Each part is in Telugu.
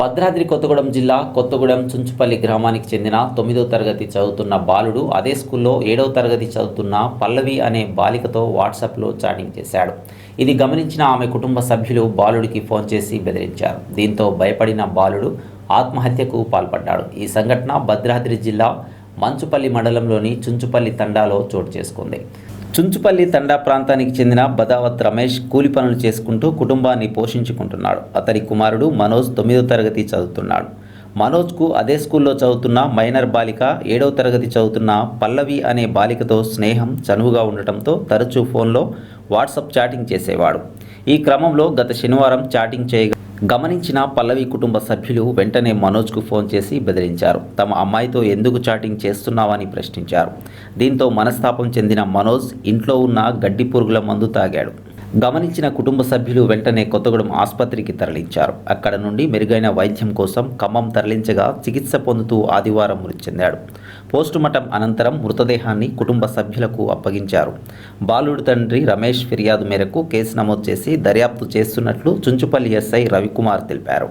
భద్రాద్రి కొత్తగూడెం జిల్లా కొత్తగూడెం చుంచుపల్లి గ్రామానికి చెందిన తొమ్మిదో తరగతి చదువుతున్న బాలుడు అదే స్కూల్లో ఏడవ తరగతి చదువుతున్న పల్లవి అనే బాలికతో వాట్సాప్లో చాటింగ్ చేశాడు. ఇది గమనించిన ఆమె కుటుంబ సభ్యులు బాలుడికి ఫోన్ చేసి బెదిరించారు. దీంతో భయపడిన బాలుడు ఆత్మహత్యకు పాల్పడ్డాడు. ఈ సంఘటన భద్రాద్రి జిల్లా మంచుపల్లి మండలంలోని చుంచుపల్లి తండాలో చోటు చేసుకుంది. చుంచుపల్లి తండా ప్రాంతానికి చెందిన బదావత్ రమేష్ కూలి పనులు చేసుకుంటూ కుటుంబాన్ని పోషించుకుంటున్నాడు. అతడి కుమారుడు మనోజ్ తొమ్మిదో తరగతి చదువుతున్నాడు. మనోజ్కు అదే స్కూల్లో చదువుతున్న మైనర్ బాలిక ఏడవ తరగతి చదువుతున్న పల్లవి అనే బాలికతో స్నేహం చనువుగా ఉండటంతో తరచూ ఫోన్లో వాట్సాప్ చాటింగ్ చేసేవాడు. ఈ క్రమంలో గత శనివారం చాటింగ్ చేయగా గమనించిన పల్లవి కుటుంబ సభ్యులు వెంటనే మనోజ్కు ఫోన్ చేసి బెదిరించారు. తమ అమ్మాయితో ఎందుకు చాటింగ్ చేస్తున్నావని ప్రశ్నించారు. దీంతో మనస్తాపం చెందిన మనోజ్ ఇంట్లో ఉన్న గడ్డి పురుగుల మందు తాగాడు. గమనించిన కుటుంబ సభ్యులు వెంటనే కొత్తగూడెం ఆసుపత్రికి తరలించారు. అక్కడ నుండి మెరుగైన వైద్యం కోసం ఖమ్మం తరలించగా చికిత్స పొందుతూ ఆదివారం మృతి చెందాడు. పోస్టుమార్టం అనంతరం మృతదేహాన్ని కుటుంబ సభ్యులకు అప్పగించారు. బాలుడి తండ్రి రమేష్ ఫిర్యాదు మేరకు కేసు నమోదు చేసి దర్యాప్తు చేస్తున్నట్లు చుంచుపల్లి ఎస్ఐ రవికుమార్ తెలిపారు.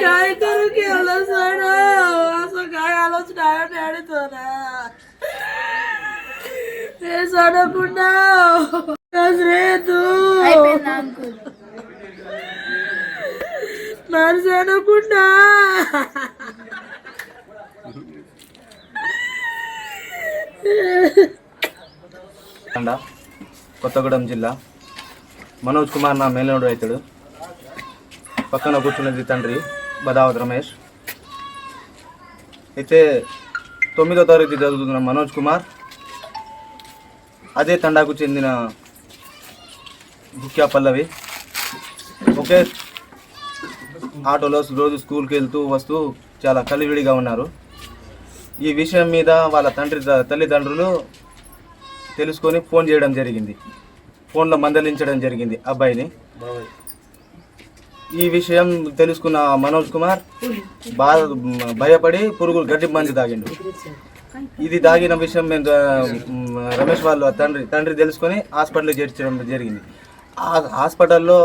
काय करू केलं सण असं काय आलोच नाही डॅडी तो ना हे सण कुंडा कस रे तू मार सण कुंडा తండ కొత్తగూడెం జిల్లా మనోజ్ కుమార్ నా మేలుడు అవుతాడు. పక్కన కూర్చున్నది తండ్రి బదావత్ రమేష్. అయితే తొమ్మిదో తరగతి చదువుతున్న మనోజ్ కుమార్ అదే తండాకు చెందిన ముఖ్య పల్లవి. ఒకే ఆటోలో రోజు స్కూల్కి వెళ్తూ వస్తూ చాలా కలివిడిగా ఉన్నారు. ఈ విషయం మీద వాళ్ళ తండ్రి తల్లిదండ్రులు తెలుసుకొని ఫోన్ చేయడం జరిగింది. ఫోన్లో మందలించడం జరిగింది అబ్బాయిని. ఈ విషయం తెలుసుకున్న మనోజ్ కుమార్ బాగా భయపడి పురుగులు గడ్డి మంది తాగిండు. ఇది తాగిన విషయం మేము రమేష్ వాళ్ళు తండ్రి తండ్రి తెలుసుకొని హాస్పిటల్లో చేర్చడం జరిగింది. ఆ హాస్పిటల్లో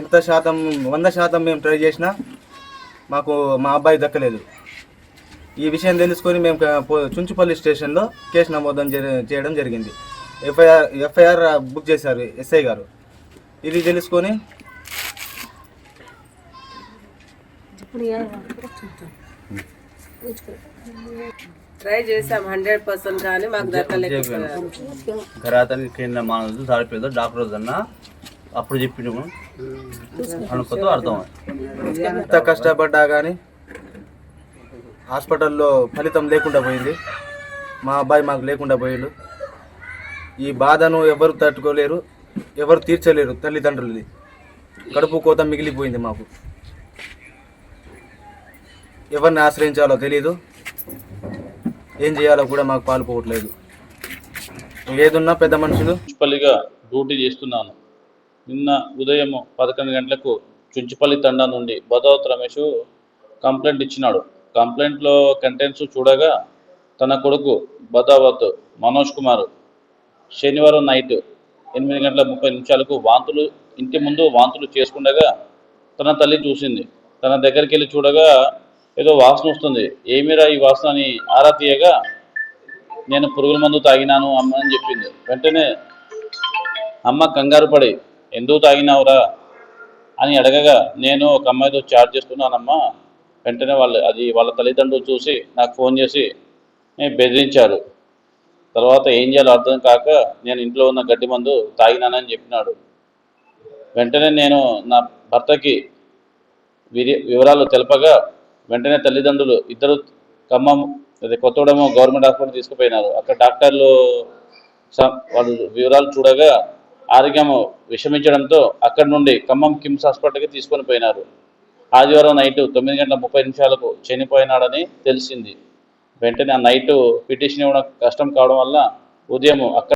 ఎంత శాతం వంద శాతం మేము ట్రై చేసినా మాకు మా అబ్బాయి దక్కలేదు. ఈ విషయం తెలుసుకొని మేము చుంచుపల్లి స్టేషన్లో కేసు నమోదు చేయడం జరిగింది. ఎఫ్ఐఆర్ ఎఫ్ఐఆర్ బుక్ చేశారు ఎస్ఐ గారు. ఇది తెలుసుకొని ట్రై చేసాం హండ్రెడ్ పర్సెంట్ కానీ మాకు దక్కలేదు ఘరాతనికి కేంద్ర మానవులు సారిపోయేదో డాక్టర్ వద్దన్న అప్పుడు చెప్పిండు అనుకోతో అర్థం ఎంత కష్టపడ్డా కానీ హాస్పిటల్లో ఫలితం లేకుండా పోయింది. మా అబ్బాయి మాకు లేకుండా పోయిండు. ఈ బాధను ఎవరు తట్టుకోలేరు ఎవరు తీర్చలేరు తల్లిదండ్రులది. కడుపు కోత మిగిలిపోయింది మాకు. ఎవరిని ఆశ్రయించాలో తెలియదు ఏం చేయాలో కూడా మాకు పాల్పోవట్లేదు ఏదున్నా పెద్ద మనుషులు. చుంచుపల్లిగా డ్యూటీ చేస్తున్నాను. నిన్న ఉదయం పదకొండు గంటలకు చుంచుపల్లి తండా నుండి బదావత్ రమేష్ కంప్లైంట్ ఇచ్చినాడు. కంప్లైంట్లో కంటెంట్స్ చూడగా తన కొడుకు భదావత్ మనోజ్ కుమార్ శనివారం నైట్ ఎనిమిది గంటల ముప్పై నిమిషాలకు వాంతులు ఇంటి ముందు వాంతులు చేసుకుండగా తన తల్లి చూసింది. తన దగ్గరికి వెళ్ళి చూడగా ఏదో వాసన వస్తుంది. ఏమిరా ఈ వాసన అని ఆరా తీయగా నేను పురుగుల మందు తాగినాను అమ్మ అని చెప్పింది. వెంటనే అమ్మ కంగారు పడి ఎందుకు తాగినావురా? అని అడగగా నేను ఒక అమ్మాయితో చాట్ చేస్తున్నానమ్మా. వెంటనే వాళ్ళు అది వాళ్ళ తల్లిదండ్రులు చూసి నాకు ఫోన్ చేసి బెదిరించారు. తర్వాత ఏం చేయాలో అర్థం కాక నేను ఇంట్లో ఉన్న గడ్డి మందు తాగినానని చెప్పినాడు. వెంటనే నేను నా భర్తకి వివరాలు తెలపగా వెంటనే తల్లిదండ్రులు ఇద్దరు ఖమ్మం అదే కొత్తగూడెము గవర్నమెంట్ హాస్పిటల్ తీసుకుపోయినారు. అక్కడ డాక్టర్లు వాళ్ళు వివరాలు చూడగా ఆరోగ్యము విషమించడంతో అక్కడ నుండి ఖమ్మం కిమ్స్ హాస్పిటల్కి తీసుకొని పోయినారు. ఆదివారం నైట్ తొమ్మిది గంటల ముప్పై నిమిషాలకు చనిపోయినాడని తెలిసింది. వెంటనే ఆ నైట్ పిటిషన్ ఇవ్వడం కష్టం కావడం వల్ల ఉదయం అక్కడ